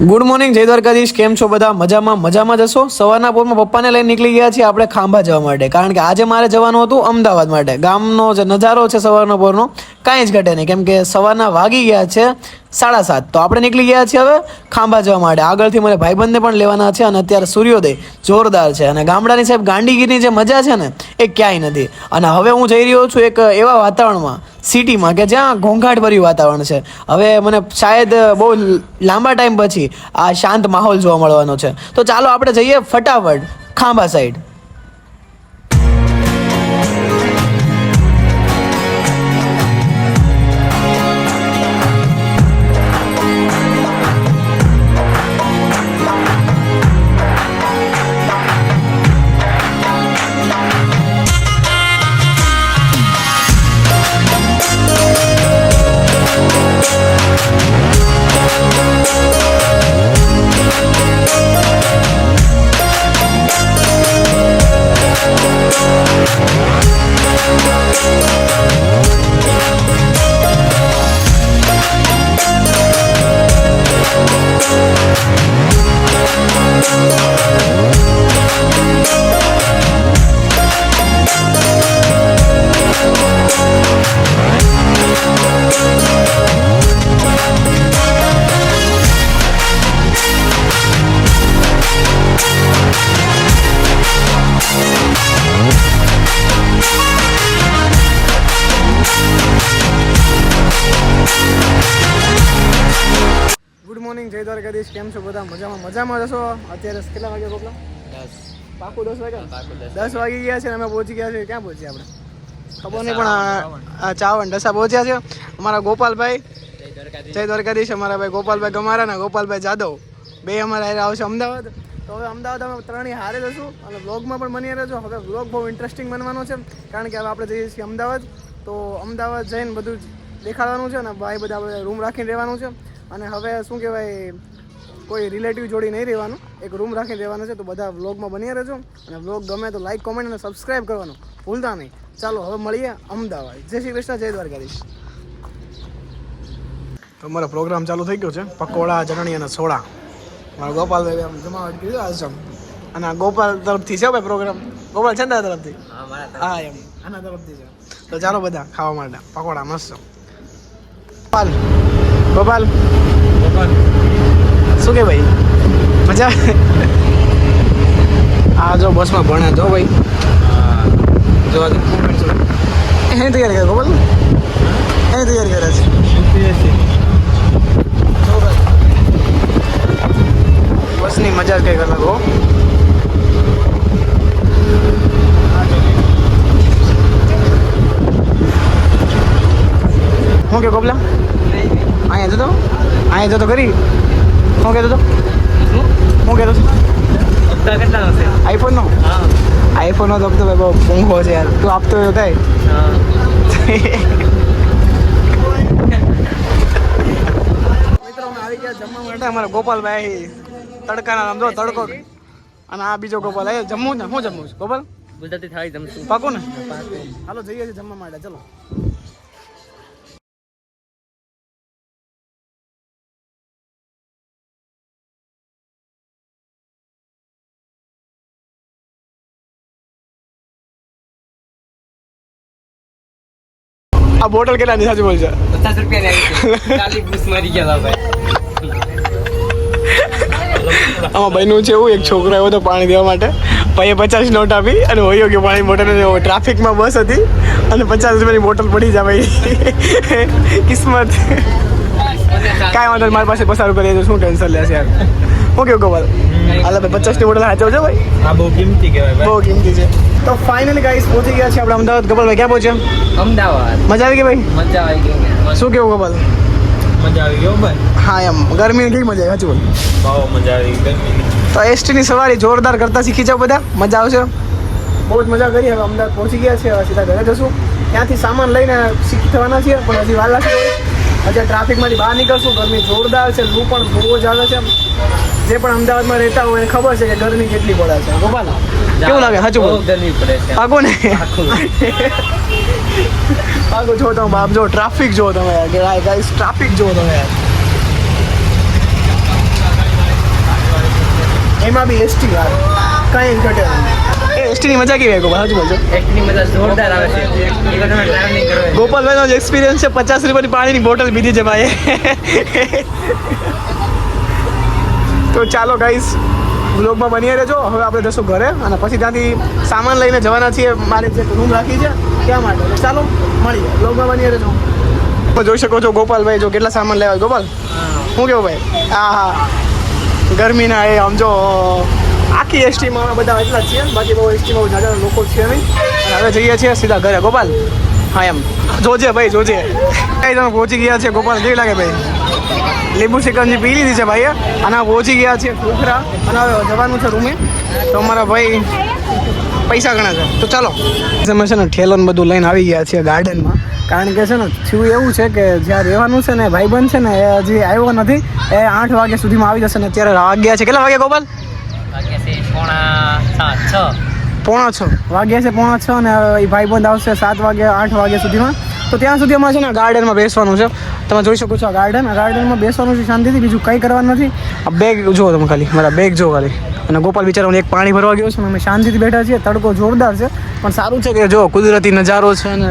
Good morning જય દ્વારકાધીશ. કેમ છો બધા? મજામાં મજામાં જશો સવારના પોરમાં પપ્પાને લઈને નીકળી ગયા છીએ આપણે ખાંભા જવા માટે. કારણ કે આજે મારે જવાનું હતું અમદાવાદ માટે. ગામનો જે નજારો છે સવારનો પોરનો. કાંઈ જ ઘટે નહીં. કેમ કે સવારના વાગી ગયા છે સાડા સાત. તો આપણે નીકળી ગયા છીએ હવે ખાંભા જવા માટે. આગળથી મને ભાઈબંધને પણ લેવાના છે અને અત્યારે સૂર્યોદય જોરદાર છે. અને ગામડાની સાહેબ ગાંડીગીરની જે મજા છે ને, એ ક્યાંય નથી. અને હવે હું જઈ રહ્યો છું એક એવા વાતાવરણમાં, સિટીમાં, કે જ્યાં ઘોંઘાટ ભર્યું વાતાવરણ છે. હવે મને શાયદ બહુ લાંબા ટાઈમ પછી આ શાંત માહોલ જોવા મળવાનો છે. તો ચાલો આપણે જઈએ ફટાફટ ખાંભા સાઈડ જય દ્વારકાધીશ કેમ છો બધા? મજામાં? મજામાં જશો અત્યારે કેટલા વાગ્યા કોકલા? પાકું દસ વાગ્યા? દસ. વાગી ગયા છે અમે પહોંચી ગયા છે ક્યાં પહોંચ્યા આપણે? ખબર નહીં પણ ચાવણ ડસા પહોંચ્યા છે. અમારા ગોપાલભાઈ જય દ્વારકાધીશ. અમારા ભાઈ ગોપાલભાઈ ગમારા અને ગોપાલભાઈ જાદવ. બે અમારા આવશે અમદાવાદ. તો હવે અમદાવાદ અમે ત્રણેય હારે જશું. અને વ્લોગમાં પણ બની રહેજો. હવે વ્લોગ બહુ ઇન્ટરેસ્ટિંગ બનવાનો છે. કારણ કે હવે આપણે જઈએ છીએ અમદાવાદ. તો અમદાવાદ જઈને બધું દેખાડવાનું છે અને ભાઈ બધા આપણે રૂમ રાખીને રહેવાનું છે. અને હવે શું કહેવાય કોઈ રિલેટિવ જોડી નહીં રહેવાનું. એક રૂમ રાખીને રહેવાનું છે તો બધા વ્લોગમાં બની રહેજો. અને વ્લોગ ગમે તો લાઈક કોમેન્ટ અને સબસ્ક્રાઈબ કરવાનું. ભૂલતા નહીં. ચાલો હવે મળીએ અમદાવાદ. જય શ્રી કૃષ્ણ જય દ્વારકાધીશ. તો મારો પ્રોગ્રામ ચાલુ થઈ ગયો છે. પકોડા ચટણી અને સોડા. મારા ગોપાલભાઈ આમ જમાવટ કીધું આજ અને આ ગોપાલ તરફથી છે ભાઈ પ્રોગ્રામ ગોપાલ છે ને તરફથી? હા એમ. આના તરફથી છે. તો ચાલો બધા ખાવા માટે. પકોડા મસ્ત. ગોપાલ ગોપાલ? શું કે ભાઈ? મજા? આ જો બસમાં ભણે જો ભાઈ. જો એની તૈયારી કરે ગોપાલ? એની તૈયારી કરે છે. બસની મજા જ કંઈક અલગ હો. શું કે ગોપલા? અહીંયા જતો? અહીંયા જતો કરી શું કહેતો હતો? શું? કહેતો હતો? આઈફોનનો? આઈફોનનો તો ભાઈ બહુ મોંઘો છે યાર. તું આપતો એવો થાય. આવી ગયા જમવા માટે. અમારા ગોપાલભાઈ તડકાના નામ જો તડકો. અને આ બીજો ગોપાલ. એ જમવું ને? શું જમવું છે? ગોપાલ? ગુજરાતી થાળી જમશું. પાકું ને? હાલો જઈએ છીએ જમવા માટે. ચલો. આ બોટલ કેટલાની સાચી બોલશે? પચાસ રૂપિયા આમાં ભાઈનું છે એવું એક છોકરો આવ્યો હતો પાણી દેવા માટે. ભાઈએ પચાસ નોટ આપી અને હોય કે પાણી બોટલ ટ્રાફિકમાં બસ હતી અને પચાસ રૂપિયાની બોટલ પડી જાય ભાઈ. કિસ્મત. કાંઈ વાંધો મારી પાસે પસાર કરી શું ટેન્શન લેશે યાર. હું ઓકે ભાઈ હાલ ભાઈ પચાસની બોટલ સાચવજો છે ભાઈ? હા બહુ કિંમતી કહેવાય બહુ કિંમતી છે. તો ફાઇનલી ગાઈસ પહોંચી ગયા છે આપણે અમદાવાદ. ગોપાલભાઈ ક્યાં પહોંચ્યા? અમદાવાદ. મજા આવી ગઈ ભાઈ? મજા આવી ગઈ શું કેવું ગોપાલ? મજા આવી ગયો ભાઈ. હા એમ. ગરમીની કેવી મજા આવી સાચું બોલ. બહુ મજા આવી ગરમી તો એસટીની સવારી જોરદાર કરતા શીખી જાઓ બધા. મજા આવશે? બહુ જ મજા કરી હવે અમદાવાદ પહોંચી ગયા છે હવે સીધા ઘરે જશું. ત્યાંથી સામાન લઈને શીખી થવાના છીએ પણ હજી વાર લાગશે હજી ટ્રાફિકમાંથી બહાર નીકળશું ગરમી જોરદાર છે લૂ પણ બહુ જ આવે છે. જે પણ અમદાવાદમાં રહેતા હોય એને ખબર છે કે ગરમી કેટલી પડે છે. ગોપાલ કેવું લાગે? સાચું ગરમી પડે છે. આગો ને. પાકું જો તમે બાપ જો ટ્રાફિક જો તમે. યાર ગાઈસ ટ્રાફિક જો તમે. યાર એમાં બી એસટી વાર કઈ ઘટે નહીં. એ એસટીની મજા કેવી ગોપાલ? સાચું બોલજો એકની મજા જોરદાર આવે છે. ગોપાલભાઈનો જે એક્સપિરિયન્સ છે પચાસ રૂપિયાની પાણીની બોટલ પીધી છે ભાઈ તો ચાલો ગાઈસ બ્લોગમાં બની રહેજો. હવે આપણે જશું ઘરે અને પછી ત્યાંથી સામાન લઈને જવાના છીએ. મારે જે રૂમ રાખી છે, ત્યાં માટે. ચાલો, મળીએ. બ્લોગમાં બની રહેજો. જોઈ શકો છો ગોપાલભાઈ, જો કેટલા સામાન લેવાય ગોપાલ, શું કેવું ભાઈ? હા હા. ગરમીના એ, આમ જો, આખી એસટીમાં બધા એટલા છીએ બાકી બહુ એસટીમાં બહુ જાજા લોકો છે નહીં. હવે જઈએ છીએ સીધા ઘરે. ગોપાલ હા એમ જોજે ભાઈ, જોજે. કઈ તમે પહોંચી ગયા છે ગોપાલ, કેવી લાગે ભાઈ? લીંબુ સિકંજી પી લીધી છે ભાઈએ અને પહોંચી ગયા છે ખોખરા અને જવાનું છે રૂમે. તો અમારા ભાઈ પૈસા ગણા છે. તો ચાલો. અમે છે ને ઠેલો બધું લઈને આવી ગયા છીએ ગાર્ડનમાં. કારણ કે છે ને, થયું એવું છે કે જ્યાં રહેવાનું છે ને, ભાઈબંધ છે ને, એ હજી આવ્યો નથી. એ આઠ વાગ્યા સુધીમાં આવી જશે ને, અત્યારે વાગ્યા છે. કેટલા વાગ્યા ગોપાલ? વાગ્યા છે પોણા છ. પોણા છ. વાગ્યા છે પોણા છ અને એ ભાઈબંધ આવશે સાત વાગ્યા આઠ વાગ્યા સુધીમાં. તો ત્યાં સુધી અમારે છે ને ગાર્ડનમાં બેસવાનું છે. તમે જોઈ શકો છો આ ગાર્ડન. આ ગાર્ડનમાં બેસવાનું છે શાંતિથી બીજું કંઈ કરવાનું નથી. આ બેગ જુઓ તમે ખાલી મારા બેગ જુઓ ખાલી. અને ગોપાલ બિચારાને એક પાણી ભરવા ગયો છે અમે શાંતિથી બેઠા છીએ. તડકો જોરદાર છે. પણ સારું છે કે જો કુદરતી નજારો છે અને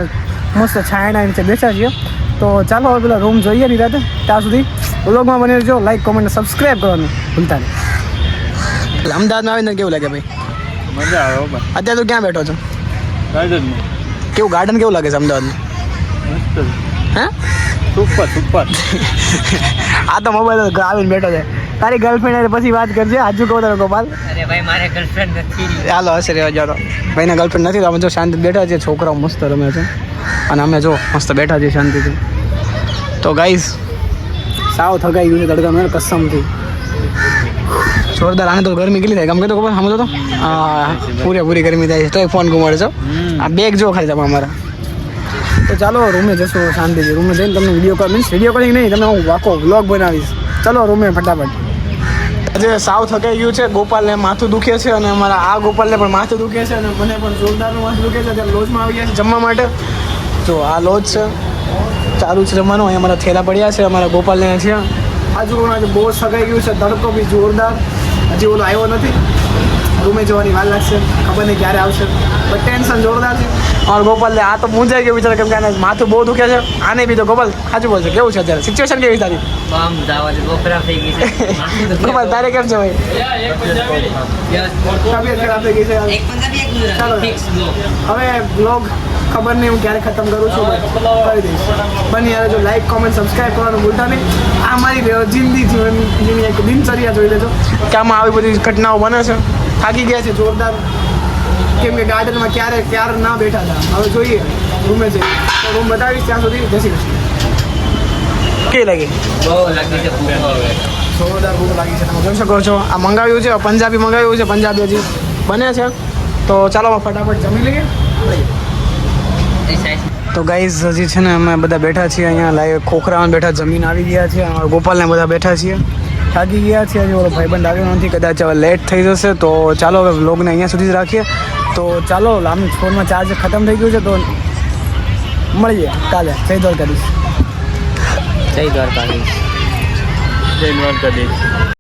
મસ્ત છાયણા નીચે બેઠા છીએ. તો ચાલો હવે પેલા રૂમ જોઈએ ની રાતે. ત્યાં સુધી બ્લોગમાં બની રહેજો. લાઈક કોમેન્ટ સબસ્ક્રાઈબ કરવાનું ભૂલતા નહીં. અમદાવાદમાં આવીને કેવું લાગે ભાઈ? મજા આવે ભાઈ અત્યારે તો ક્યાં બેઠો છો? ગાર્ડનમાં. કેવું ગાર્ડન કેવું લાગે છે અમદાવાદનું? મસ્ત હે? Super super. આ તો મોબાઈલ આવીને બેઠો છે. તારી ગર્લફ્રેન્ડ પછી વાત કરજે આજુ કહો તારો ગોપાલ. અરે ભાઈ મારે ગર્લફ્રેન્ડ નથી હાલો હશે રેવા જાડો ભાઈને ગર્લફ્રેન્ડ નથી તો અમે જો શાંતિ બેઠા છે છોકરાઓ મસ્ત રમે છે. અને અમે જો મસ્ત બેઠા છીએ શાંતિથી. તો ગાઈસ સાવ થકાઈ ગયું છે તડકામાં કસમથી. જોરદાર આને તો ગરમી કેટલી થાય? ગમે તો ખબર સમજો તો પૂરેપૂરી ગરમી થાય છે. તોય ફોન ગુમાડે છો આ બેગ જો ખાલી તમે અમારા તો ચાલો રૂમે જશો શાંતિથી રૂમે જઈને તમને video call means video calling નહીં તમને હું આખો વ્લોગ બનાવીશ. ચલો રૂમે ફટાફટ. આજે સાવ થકાઈ ગયું છે ગોપાલને માથું દુખે છે અને અમારા આ ગોપાલને પણ માથું દુખે છે અને મને પણ જોરદારનું માથું દુખે છે. અત્યારે લોજમાં આવી ગયા છે જમવા માટે. જો આ લોજ છે. ચાલુ છે જમવાનું અહીંયા અમારા થેલા પડ્યા છે અમારા ગોપાલને છે. આજુ આજે બહુ સગાઈ ગયું છે. તડકો બી જોરદાર. હજી ઓલો આવ્યો નથી. રૂમે જવાની વાર લાગશે. ખબર નહીં ક્યારે આવશે. બટ ટેન્શન જોરદાર છે. અમારા ગોપાલને આ તો મૂંઝાઈ ગયો બિચારા કેમ કે આને માથું બહુ દુખે છે. આને બી તો ગોપાલ સાચું બોલશે. કેવું છે અત્યારે? સિચ્યુએશન કેવી તારી? બમ દાવા બહુ ખરાબ થઈ ગઈ છે. ગોપાલ તારે કેમ છે ભાઈ? તબિયત ખરાબ થઈ ગઈ છે. એક પંજાબી એક ગુજરાતી ચાલો. હવે બ્લોગ ખબર નહીં હું ક્યારે ખતમ કરું છું કરી દઈશ. બની યાર જો લાઈક કોમેન્ટ સબસ્ક્રાઈબ કરવાનું ભૂલતા નહીં. આ મારી જિંદગી જીવની એક દિનચર્યા જોઈ લેજો. કે આમાં આવી બધી ઘટનાઓ બને છે? થાકી ગયા છે જોરદાર. કેમ કે ગાર્ડનમાં ક્યારે ક્યારે ના બેઠા હતા. હવે જોઈએ. રૂમે જઈએ. તો રૂમ બતાવીશ ત્યાં સુધી જશી જશે કૃષ્ણ. કેવી લાગી? બહુ લાગી છે જોરદાર ભૂખ લાગી છે. તમે જોઈ શકો છો આ મંગાવ્યું છે પંજાબી મંગાવ્યું છે પંજાબી હજી બને છે. તો ચાલો ફટાફટ જમી લઈએ. તો ગાઈઝ હજી છે ને અમે બધા બેઠા છીએ અહીંયા લાઈવ ખોખરામાં બેઠા જમીન આવી ગયા છે અમારા ગોપાલને બધા બેઠા છીએ. થાકી ગયા છીએ હજી ઓલો ભાઈબંધ આવ્યો નથી કદાચ હવે લેટ થઈ જશે તો ચાલો હવે વ્લોગને અહીંયા સુધી જ રાખીએ. તો ચાલો આમ ફોનમાં ચાર્જ ખતમ થઈ ગયું છે તો મળીએ કાલે. જય દ્વારકાધીશ. જય દ્વારકાધીશ. જય દ્વારકાધીશ.